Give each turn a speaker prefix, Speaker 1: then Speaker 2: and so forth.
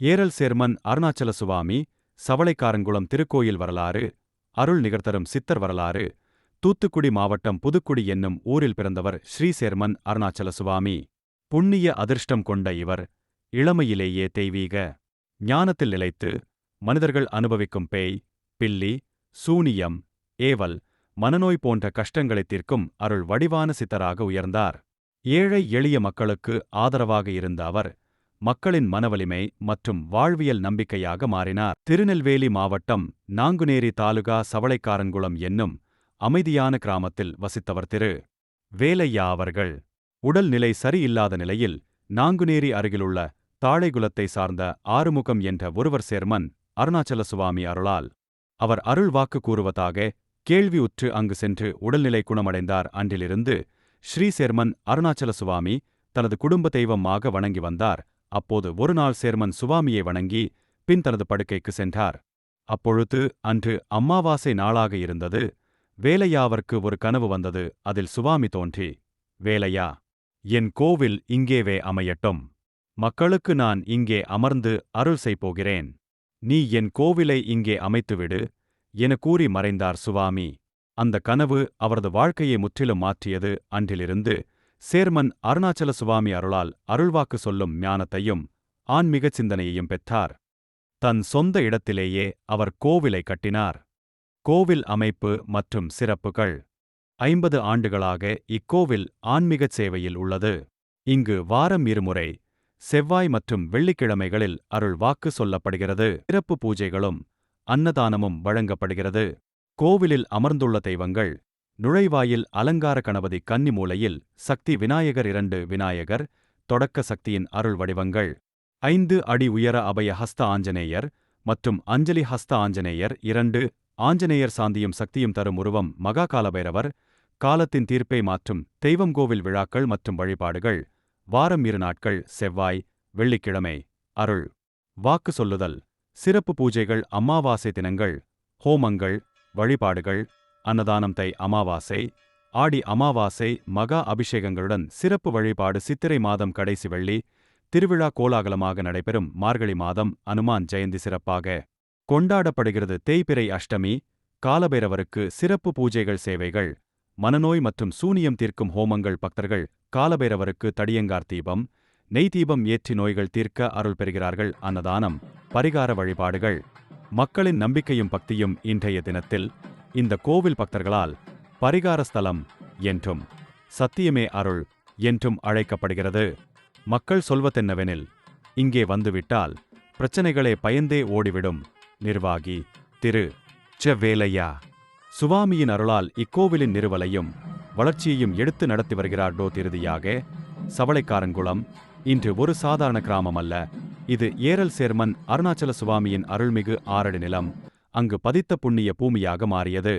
Speaker 1: Eral chairman Arunachala Swami Savalaikarankulam திருக்கோயில் வரலாறு அருள் நிகர்த்தரும் சித்தர் வரலாறு தூத்துக்குடி மாவட்டம் புதுக்குடி என்னும் ஊரில் பிறந்தவர் ஸ்ரீசேர்மன் அருணாச்சல சுவாமி புண்ணிய அதிர்ஷ்டம் கொண்ட இவர் இளமையிலேயே தெய்வீக ஞானத்தில் நிலைத்து மனிதர்கள் அனுபவிக்கும் பேய் பில்லி சூனியம் ஏவல் மனநோய் போன்ற கஷ்டங்களைத் தீர்க்கும் அருள் வடிவான சித்தராக உயர்ந்தார். ஏழை எளிய மக்களுக்கு ஆதரவாக இருந்த அவர் மக்களின் மனவலிமை மற்றும் வாழ்வியல் நம்பிக்கையாக மாறினார். திருநெல்வேலி மாவட்டம் நாங்குநேரி தாலுகா சவளைக்காரன்குளம் என்னும் அமைதியான கிராமத்தில் வசித்தவர் திரு. வேலையா அவர்கள் உடல்நிலை சரியில்லாத நிலையில் நாங்குநேரி அருகிலுள்ள தாழைகுலத்தை சார்ந்த ஆறுமுகம் என்ற ஒருவர் சேர்மன் அருணாச்சல சுவாமி அருளால் அவர் அருள் வாக்கு கூறுவதாக கேள்வி உற்று அங்கு சென்று உடல்நிலை குணமடைந்தார். அன்றிலிருந்து ஸ்ரீசேர்மன் அருணாச்சல சுவாமி தனது குடும்ப தெய்வமாக வணங்கி வந்தார். அப்போது ஒருநாள் சேர்மன் சுவாமியை வணங்கி பின் தனது படுக்கைக்கு சென்றார். அப்பொழுது அன்று அம்மாவாசை நாளாக இருந்தது. வேலையாவர்க்கு ஒரு கனவு வந்தது. அதில் சுவாமி தோன்றி வேலையா என் கோவில் இங்கேவே அமையட்டும். மக்களுக்கு நான் இங்கே அமர்ந்து அருள் செய்போகிறேன். நீ என் கோவிலை இங்கே அமைத்துவிடு என கூறி மறைந்தார் சுவாமி. அந்த கனவு அவரது வாழ்க்கையை முற்றிலும் மாற்றியது. அன்றிலிருந்து சேர்மன் அருணாச்சல சுவாமி அருளால் அருள்வாக்கு சொல்லும் ஞானத்தையும் ஆன்மீகச் சிந்தனையையும் பெற்றார். தன் சொந்த இடத்திலேயே அவர் கோவிலை கட்டினார். கோவில் அமைப்பு மற்றும் சிறப்புகள். ஐம்பது ஆண்டுகளாக இக்கோவில் ஆன்மீகச் சேவையில் உள்ளது. இங்கு வாரம் இருமுறை செவ்வாய் மற்றும் வெள்ளிக்கிழமைகளில் அருள் வாக்கு சொல்லப்படுகிறது. சிறப்பு பூஜைகளும் அன்னதானமும் வழங்கப்படுகிறது. கோவிலில் அமர்ந்துள்ள தெய்வங்கள் நுழைவாயில் அலங்கார கணபதி கன்னி மூலையில் சக்தி விநாயகர் இரண்டு விநாயகர் தொடக்க சக்தியின் அருள் வடிவங்கள் ஐந்து அடி உயர அபய ஹஸ்த ஆஞ்சநேயர் மற்றும் அஞ்சலி ஹஸ்த ஆஞ்சநேயர் இரண்டு ஆஞ்சநேயர் சாந்தியும் சக்தியும் தரும் உருவம் மகாகாலபைரவர் காலத்தின் தீர்ப்பை மாற்றும் தெய்வம் கோவில் விழாக்கள் மற்றும் வழிபாடுகள் வாரம் இரு நாட்கள் செவ்வாய் வெள்ளிக்கிழமை அருள். வாக்கு சொல்லுதல் சிறப்பு பூஜைகள் அமாவாசை தினங்கள் ஹோமங்கள் வழிபாடுகள் அன்னதானம் தை அமாவாசை ஆடி அமாவாசை மகா அபிஷேகங்களுடன் சிறப்பு வழிபாடு சித்திரை மாதம் கடைசி வெள்ளி திருவிழா கோலாகலமாக நடைபெறும் மார்கழி மாதம் அனுமான் ஜெயந்தி சிறப்பாக கொண்டாடப்படுகிறது. தேய்பிறை அஷ்டமி காலபைரவருக்கு சிறப்பு பூஜைகள் சேவைகள் மனநோய் மற்றும் சூனியம் தீர்க்கும் ஹோமங்கள் பக்தர்கள் காலபைரவருக்கு தடியங்கார் தீபம் நெய் தீபம் ஏற்றி நோய்கள் தீர்க்க அருள் பெறுகிறார்கள். அன்னதானம் பரிகார வழிபாடுகள் மக்களின் நம்பிக்கையும் பக்தியும் இன்றைய தினத்தில் இந்த கோவில் பக்தர்களால் பரிகார ஸ்தலம் என்றும் சத்தியமே அருள் என்றும் அழைக்கப்படுகிறது. மக்கள் சொல்வதென்னவெனில் இங்கே வந்துவிட்டால் பிரச்சனைகளே பயந்தே ஓடிவிடும் நிர்வாகி திரு. செவ்வேலையா. சுவாமியின் அருளால் இக்கோவிலின் நிறுவலையும் வளர்ச்சியையும் எடுத்து நடத்தி வருகிறார் டோ திருதியாக சவளைக்காரங்குளம் இன்று ஒரு சாதாரண கிராமம் அல்ல. இது ஏரல் சேர்மன் அருணாச்சல சுவாமியின் அருள்மிகு ஆறடி நிலம் அங்கு பதித்த புண்ணிய பூமியாக மாறியது.